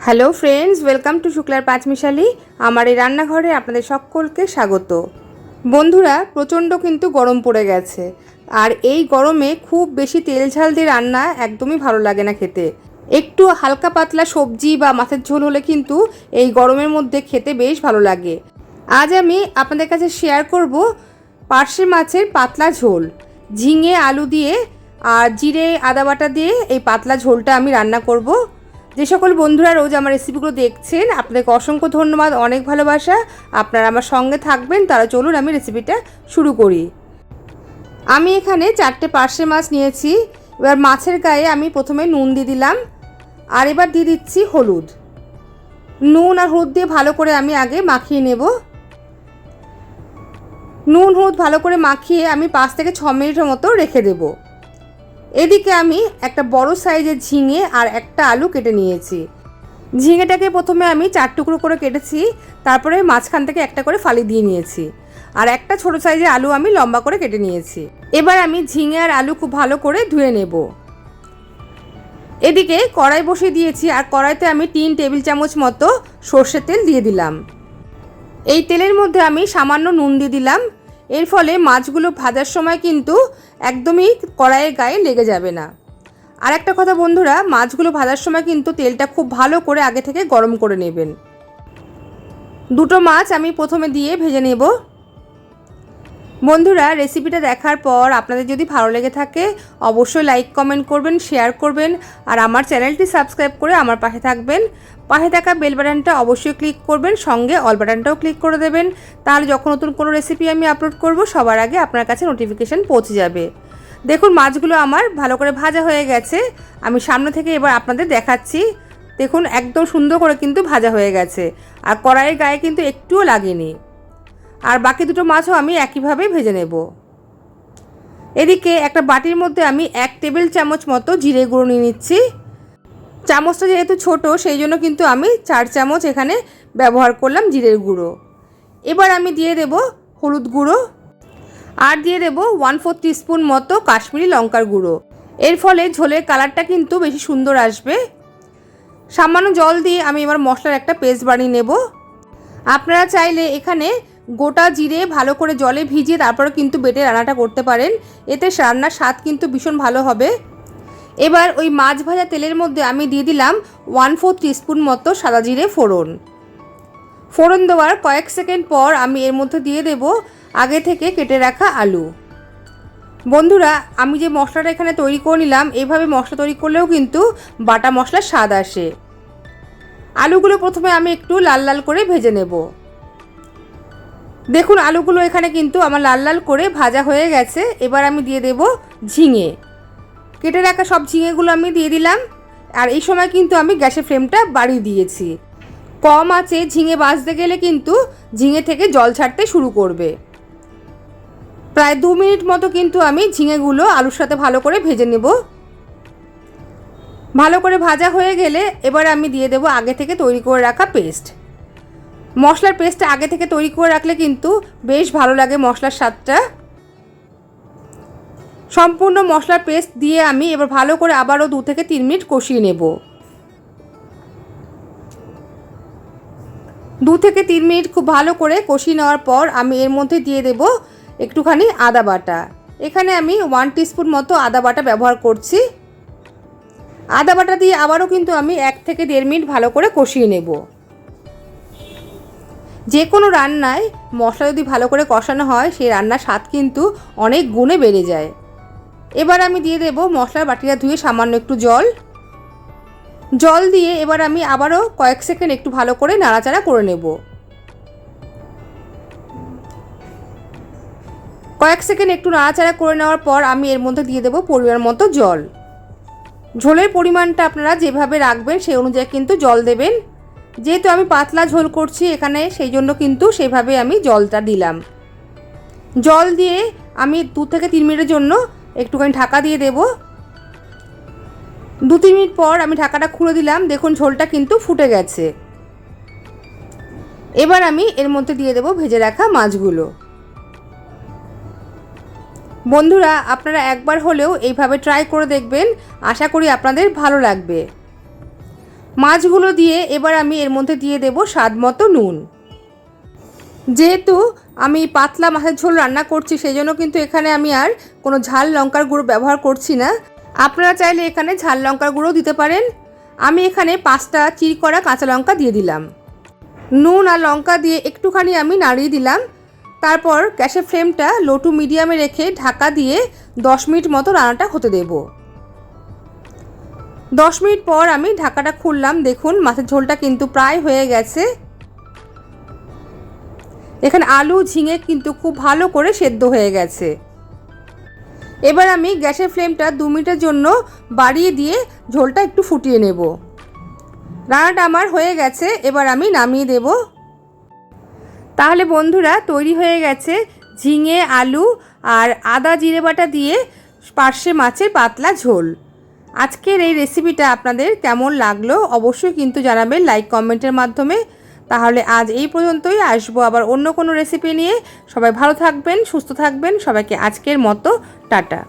Hello friends, welcome to শুক্লার পাঁচমিশালি। আমার এই রান্নাঘরে আপনাদের সকলকে স্বাগত। বন্ধুরা, প্রচণ্ড কিন্তু গরম পড়ে গেছে। আর এই গরমে খুব বেশি তেল ঝাল দিয়ে রান্না একদমই ভালো লাগে না খেতে। একটু হালকা পাতলা সবজি বা মাছের ঝোল হলে কিন্তু এই গরমের মধ্যে খেতে বেশ ভালো লাগে। আজ আমি আপনাদের কাছে শেয়ার করব পার্শে মাছের পাতলা ঝোল। ঝিঙে, আলু দিয়ে আর জিরে, আদা বাটা দিয়ে এই পাতলা ঝোলটা আমি রান্না করব। যে সকল বন্ধুরা রোজ আমার রেসিপিগুলো দেখছেন, আপনাদেরকে অসংখ্য ধন্যবাদ, অনেক ভালোবাসা। আপনারা আমার সঙ্গে থাকবেন, তারা চলুন আমি রেসিপিটা শুরু করি। আমি এখানে চারটে পার্শে মাছ নিয়েছি। এবার মাছের গায়ে আমি প্রথমে নুন দিয়ে দিলাম। আর এবার দিয়ে দিচ্ছি হলুদ। নুন আর হলুদ দিয়ে ভালো করে আমি আগে মাখিয়ে নেব। নুন, হলুদ ভালো করে মাখিয়ে আমি পাঁচ থেকে ছ মিনিটের মতো রেখে দেবো। এদিকে আমি একটা বড় সাইজের ঝিঙে আর একটা আলু কেটে নিয়েছি। ঝিঙেটাকে প্রথমে আমি চার টুকরো করে কেটেছি, তারপরে মাঝখান থেকে একটা করে ফালি দিয়ে নিয়েছি আর একটা ছোট সাইজের আলু আমি লম্বা করে কেটে নিয়েছি। এবার আমি ঝিঙে আর আলু খুব ভালো করে ধুয়ে নেব। এদিকে কড়াই বসিয়ে দিয়েছি আর কড়াইতে আমি তিন টেবিল চামচ মতো সর্ষের তেল দিয়ে দিলাম। এই তেলের মধ্যে আমি সামান্য নুন দিয়ে দিলাম। এর ফলে মাছগুলো ভাজার সময় কিন্তু একদমই কড়াইয়ের গায়ে লেগে যাবে না। আর একটা কথা বন্ধুরা, মাছগুলো ভাজার সময় কিন্তু তেলটা খুব ভালো করে আগে থেকে গরম করে নেবেন। দুটো মাছ আমি প্রথমে দিয়ে ভেজে নেব। বন্ধুরা রেসিপিটা দেখার পর আপনাদের যদি ভালো লেগে থাকে, অবশ্যই লাইক কমেন্ট করবেন শেয়ার করবেন, আর আমার চ্যানেলটি সাবস্ক্রাইব করে আমার পাশে থাকবেন। পাশে থাকা বেল বাটনটা অবশ্যই ক্লিক করবেন, সঙ্গে অল বাটনটাও ক্লিক করে দেবেন। তাহলে যখন নতুন কোনো রেসিপি আমি আপলোড করব, সবার আগে আপনার কাছে নোটিফিকেশান পৌঁছে যাবে। দেখুন, মাছগুলো আমার ভালো করে ভাজা হয়ে গেছে। আমি সামনে থেকে এবার আপনাদের দেখাচ্ছি। দেখুন, একদম সুন্দর করে কিন্তু ভাজা হয়ে গেছে। আর কড়াইয়ের গায়ে কিন্তু একটুও লাগেনি। আর বাকি দুটো মাছও আমি একইভাবেই ভেজে নেব। এদিকে একটা বাটির মধ্যে আমি এক টেবিল চামচ মতো জিরে গুঁড়ো নিয়ে নিচ্ছি। চামচটা যেহেতু ছোট, সেই জন্য কিন্তু আমি চার চামচ এখানে ব্যবহার করলাম জিরের গুঁড়ো। এবার আমি দিয়ে দেব হলুদ গুঁড়ো আর দিয়ে দেব ওয়ান ফোর টিস্পুন মতো কাশ্মীরি লঙ্কার গুঁড়ো। এর ফলে ঝোলের কালারটা কিন্তু বেশি সুন্দর আসবে। সামান্য জল দিয়ে আমি এবার মশলার একটা পেস্ট বানিয়ে নেব। আপনারা চাইলে এখানে গোটা জিরে ভালো করে জলে ভিজিয়ে তারপরে কিন্তু বেটে রান্নাটা করতে পারেন। এতে রান্নার স্বাদ কিন্তু ভীষণ ভালো হবে। এবার ওই মাছ ভাজা তেলের মধ্যে আমি দিয়ে দিলাম ওয়ান ফোর টিস্পুন মতো সাদা জিরে ফোড়ন। ফোড়ন দেওয়ার কয়েক সেকেন্ড পর আমি এর মধ্যে দিয়ে দেব আগে থেকে কেটে রাখা আলু। বন্ধুরা, আমি যে মশলাটা এখানে তৈরি করে নিলাম, এভাবে মশলা তৈরি করলেও কিন্তু বাটা মশলার স্বাদ আসে। আলুগুলো প্রথমে আমি একটু লাল লাল করে ভেজে নেব। দেখুন, আলুগুলো এখানে কিন্তু আমার লাল লাল করে ভাজা হয়ে গেছে। এবার আমি দিয়ে দেব ঝিঙে। কেটে রাখা সব ঝিঙেগুলো আমি দিয়ে দিলাম। আর এই সময় কিন্তু আমি গ্যাসের ফ্লেমটা বাড়িয়ে দিয়েছি। কম আছে ঝিঙে বাজতে গেলে কিন্তু ঝিঙে থেকে জল ছাড়তে শুরু করবে। প্রায় দু মিনিট মতো কিন্তু আমি ঝিঙেগুলো আলুর সাথে ভালো করে ভেজে নেব। ভালো করে ভাজা হয়ে গেলে এবার আমি দিয়ে দেবো আগে থেকে তৈরি করে রাখা পেস্ট। মশলার পেস্টটা আগে থেকে তৈরি করে রাখলে কিন্তু বেশ ভালো লাগে মশলার স্বাদটা। সম্পূর্ণ মশলার পেস্ট দিয়ে আমি এবার ভালো করে আবারও দু থেকে তিন মিনিট কষিয়ে নেব। দু থেকে তিন মিনিট খুব ভালো করে কষিয়ে নেওয়ার পর আমি এর মধ্যে দিয়ে দেব একটুখানি আদা বাটা। এখানে আমি ওয়ান টিস্পুন মতো আদা বাটা ব্যবহার করছি। আদা বাটা দিয়ে আবারও কিন্তু আমি এক থেকে দেড় মিনিট ভালো করে কষিয়ে নেব। যে কোনো রান্নায় মশলা যদি ভালো করে কষানো হয়, সেই রান্নার স্বাদ কিন্তু অনেক গুণে বেড়ে যায়। এবার আমি দিয়ে দেব মশলার বাটিটা ধুয়ে সামান্য একটু জল। জল দিয়ে এবার আমি আবারও কয়েক সেকেন্ড একটু ভালো করে নাড়াচাড়া করে নেব। কয়েক সেকেন্ড একটু নাড়াচাড়া করে নেওয়ার পর আমি এর মধ্যে দিয়ে দেবো পরিমাণ মতো জল। ঝোলের পরিমাণটা আপনারা যেভাবে রাখবেন, সেই অনুযায়ী কিন্তু জল দেবেন। যেহেতু আমি পাতলা ঝোল করছি এখানে, সেই জন্য কিন্তু সেভাবে আমি জলটা দিলাম। জল দিয়ে আমি দু থেকে তিন মিনিটের জন্য একটুখানি ঢাকা দিয়ে দেব। দু তিন মিনিট পর আমি ঢাকাটা খুলে দিলাম, দেখুন ঝোলটা কিন্তু ফুটে গেছে। এবার আমি এর মধ্যে দিয়ে দেব ভেজে রাখা মাছগুলো। বন্ধুরা, আপনারা একবার হলেও এইভাবে ট্রাই করে দেখবেন। আশা করি আপনাদের ভালো লাগবে। মাছগুলো দিয়ে এবার আমি এর মধ্যে দিয়ে দেব স্বাদ মতো নুন। যেহেতু আমি পাতলা মাছের ঝোল রান্না করছি সেই জন্য কিন্তু এখানে আমি আর কোনো ঝাল লঙ্কার গুঁড়ো ব্যবহার করছি না। আপনারা চাইলে এখানে ঝাল লঙ্কার গুঁড়ো দিতে পারেন। আমি এখানে পাঁচটা চির করা কাঁচা লঙ্কা দিয়ে দিলাম। নুন আর লঙ্কা দিয়ে একটুখানি আমি নাড়িয়ে দিলাম। তারপর গ্যাসের ফ্লেমটা লো টু মিডিয়ামে রেখে ঢাকা দিয়ে দশ মিনিট মতো রান্নাটা হতে দেব। দশ মিনিট পর আমি ঢাকাটা খুললাম। দেখুন, মাছের ঝোলটা কিন্তু প্রায় হয়ে গেছে। এখানে আলু, ঝিঙে কিন্তু খুব ভালো করে সেদ্ধ হয়ে গেছে। এবার আমি গ্যাসের ফ্লেমটা দু মিনিটের জন্য বাড়িয়ে দিয়ে ঝোলটা একটু ফুটিয়ে নেব। রান্নাটা আমার হয়ে গেছে, এবার আমি নামিয়ে দেব। তাহলে বন্ধুরা, তৈরি হয়ে গেছে ঝিঙে, আলু আর আদা, জিরে বাটা দিয়ে পার্শে মাছের পাতলা ঝোল। আজকের এই রেসিপিটা আপনাদের কেমন লাগল অবশ্যই কিন্তু জানাবেন লাইক কমেন্টের মাধ্যমে। তাহলে আজ এই পর্যন্তই, আসব আবার অন্য কোনো রেসিপি নিয়ে। সবাই ভালো থাকবেন, সুস্থ থাকবেন, সবাইকে আজকের মতো, টাটা।